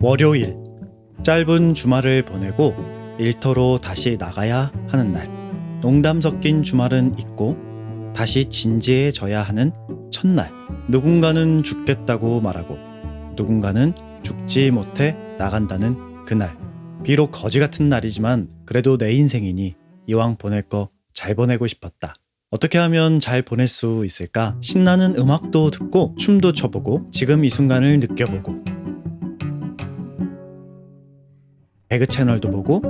월요일 짧은 주말을 보내고 일터로 다시 나가야 하는 날 농담 섞인 주말은 있고 다시 진지해져야 하는 첫날 누군가는 죽겠다고 말하고 누군가는 죽지 못해 나간다는 그날 비록 거지 같은 날이지만 그래도 내 인생이니 이왕 보낼 거 잘 보내고 싶었다. 어떻게 하면 잘 보낼 수 있을까? 신나는 음악도 듣고 춤도 춰보고 지금 이 순간을 느껴보고 배그 채널도 보고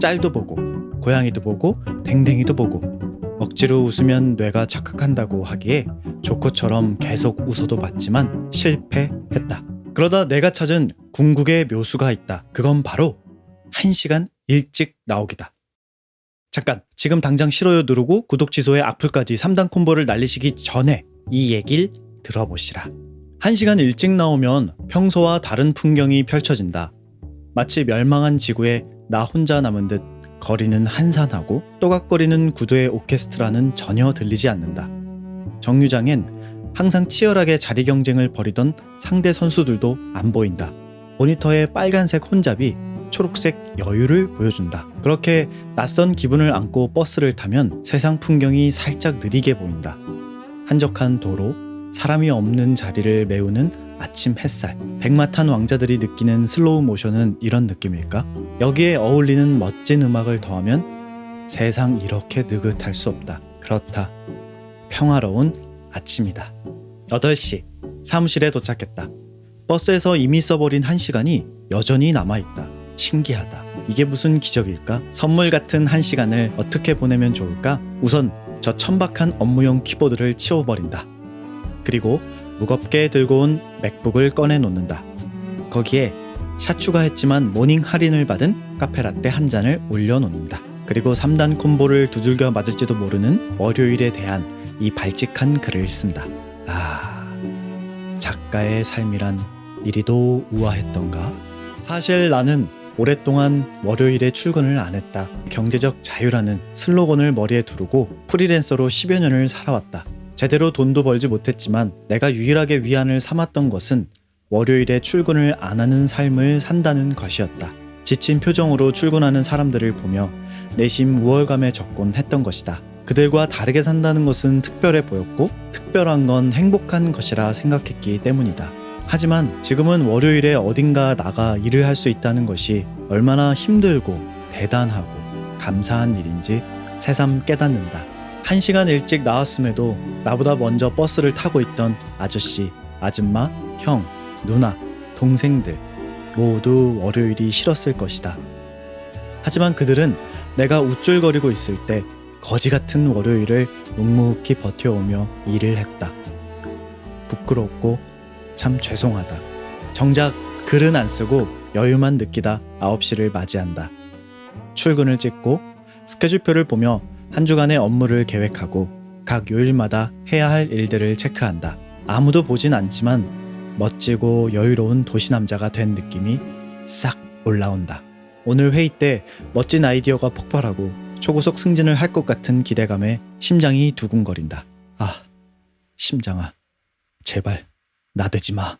짤도 보고 고양이도 보고 댕댕이도 보고 억지로 웃으면 뇌가 착각한다고 하기에 조커처럼 계속 웃어도 봤지만 실패했다. 그러다 내가 찾은 궁극의 묘수가 있다. 그건 바로 1시간 일찍 나오기다. 잠깐 지금 당장 싫어요 누르고 구독 취소에 악플까지 3단 콤보를 날리시기 전에 이 얘길 들어보시라. 1시간 일찍 나오면 평소와 다른 풍경이 펼쳐진다. 마치 멸망한 지구에 나 혼자 남은 듯 거리는 한산하고 또각거리는 구두의 오케스트라는 전혀 들리지 않는다. 정류장엔 항상 치열하게 자리 경쟁을 벌이던 상대 선수들도 안 보인다. 모니터에 빨간색 혼잡이 초록색 여유를 보여준다. 그렇게 낯선 기분을 안고 버스를 타면 세상 풍경이 살짝 느리게 보인다. 한적한 도로, 사람이 없는 자리를 메우는 아침 햇살, 백마탄 왕자들이 느끼는 슬로우 모션은 이런 느낌일까? 여기에 어울리는 멋진 음악을 더하면 세상 이렇게 느긋할 수 없다. 그렇다. 평화로운 아침이다. 8시 사무실에 도착했다. 버스에서 이미 써버린 한 시간이 여전히 남아있다. 신기하다. 이게 무슨 기적일까? 선물 같은 한 시간을 어떻게 보내면 좋을까? 우선 저 천박한 업무용 키보드를 치워버린다. 그리고 무겁게 들고 온 맥북을 꺼내 놓는다. 거기에 샷 추가했지만 모닝 할인을 받은 카페라떼 한 잔을 올려놓는다. 그리고 3단 콤보를 두들겨 맞을지도 모르는 월요일에 대한 이 발칙한 글을 쓴다. 아, 작가의 삶이란 이리도 우아했던가? 사실 나는 오랫동안 월요일에 출근을 안 했다. 경제적 자유라는 슬로건을 머리에 두르고 프리랜서로 10여 년을 살아왔다. 제대로 돈도 벌지 못했지만 내가 유일하게 위안을 삼았던 것은 월요일에 출근을 안 하는 삶을 산다는 것이었다. 지친 표정으로 출근하는 사람들을 보며 내심 우월감에 적곤 했던 것이다. 그들과 다르게 산다는 것은 특별해 보였고 특별한 건 행복한 것이라 생각했기 때문이다. 하지만 지금은 월요일에 어딘가 나가 일을 할 수 있다는 것이 얼마나 힘들고 대단하고 감사한 일인지 새삼 깨닫는다. 한 시간 일찍 나왔음에도 나보다 먼저 버스를 타고 있던 아저씨, 아줌마, 형, 누나, 동생들 모두 월요일이 싫었을 것이다. 하지만 그들은 내가 우쭐거리고 있을 때 거지 같은 월요일을 묵묵히 버텨오며 일을 했다. 부끄럽고 참 죄송하다. 정작 글은 안 쓰고 여유만 느끼다 9시를 맞이한다. 출근을 찍고 스케줄표를 보며 한 주간의 업무를 계획하고 각 요일마다 해야 할 일들을 체크한다. 아무도 보진 않지만 멋지고 여유로운 도시 남자가 된 느낌이 싹 올라온다. 오늘 회의 때 멋진 아이디어가 폭발하고 초고속 승진을 할 것 같은 기대감에 심장이 두근거린다. 아, 심장아, 제발 나대지 마.